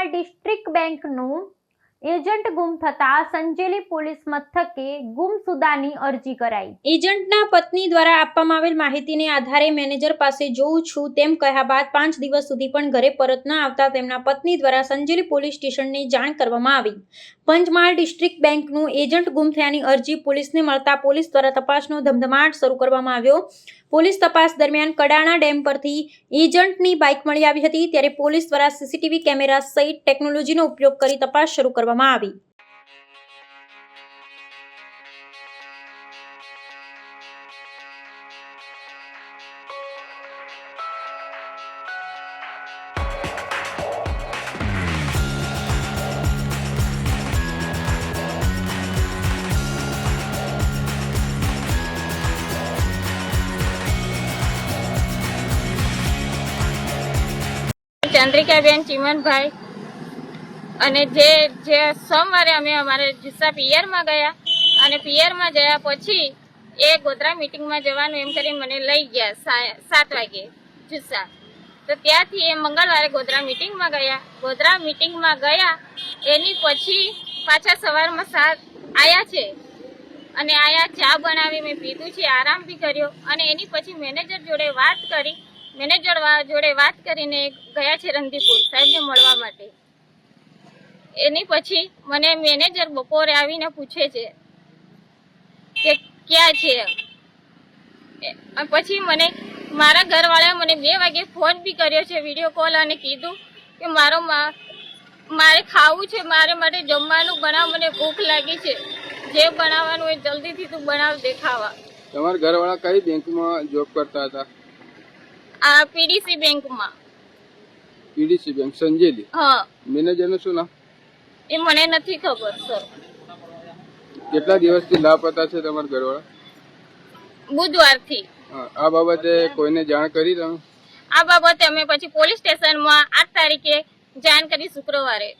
Panchmahal district બેંકનું agent ગુમ થતા સંજેલી પોલીસ મથકે ગુમસુદાની અરજી કરાઈ. એજન્ટના પત્ની દ્વારા આપવામાં આવેલ માહિતીને આધારે મેનેજર પાસે જોઉં છું તેમ કહ્યા બાદ પાંચ દિવસ સુધી પણ ઘરે પરત ન આવતા તેમના પત્ની દ્વારા સંજેલી પોલીસ સ્ટેશનને જાણ કરવામાં આવી. પંચમહાલ ડિસ્ટ્રિક્ટ બેંકનું એજન્ટ ગુમ થયાની અરજી પોલીસને મળતા પોલીસ દ્વારા તપાસનો ધમધમાટ શરૂ કરવામાં આવ્યો. પોલીસ તપાસ દરમિયાન કડાણા ડેમ પરથી એજન્ટની બાઇક મળી આવી હતી, ત્યારે પોલીસ દ્વારા સીસીટીવી કેમેરા સહિત ટેકનોલોજીનો ઉપયોગ કરી તપાસ શરૂ કરવામાં આવી ચંદ્રિકાબેન ચિમનભાઈ અને જે જે સોમવારે અમે અમારે જુસ્સા પિયરમાં ગયા અને પિયરમાં ગયા પછી એ ગોધરા મિટિંગમાં જવાનું એમ કરી મને લઈ ગયા સાત વાગે જુસ્સા. તો ત્યાંથી એ મંગળવારે ગોધરા મિટિંગમાં ગયા. ગોધરા મિટિંગમાં ગયા, એની પછી પાછા સવારમાં સાત આવ્યા છે. અને આયા ચા બનાવી, મેં પીધું છે, આરામ બી કર્યો. અને એની પછી મેનેજર જોડે વાત કરી. મેનેજર જોડે વાત કરીને ગયા છે રંગીપુર સાહેબને મળવા માટે. એની પછી મને મેનેજર બપોરે આવીને પૂછે છે કે ક્યાં છે? પછી મને મારા ઘરવાળાએ મને બે વાગે ફોન બી કર્યો છે વીડિયો કોલ અને કીધું કે મારો મારે ખાવું છે મારે માટે જમવાનું બનાવ મને ભૂખ લાગી છે. જે બનાવવાનું હોય જલ્દીથી તું બનાવ દેખાવા. તમારા ઘરવાળા કઈ બેંકમાં જોબ કરતા હતા? આ પીડીસી બેંકમાં. PDC bank Sanjeli. હા. મેનેજરનું શું નામ? એ મને નથી ખબર સર કેટલા દિવસથી લાપતા છે તમારા ઘરવાળા? બુધવારથી. આ બાબતે કોઈને જાણ કરી તમે? આ બાબતે અમે પછી પોલીસ સ્ટેશનમાં આઠ તારીખે જાણ કરી શુક્રવારે.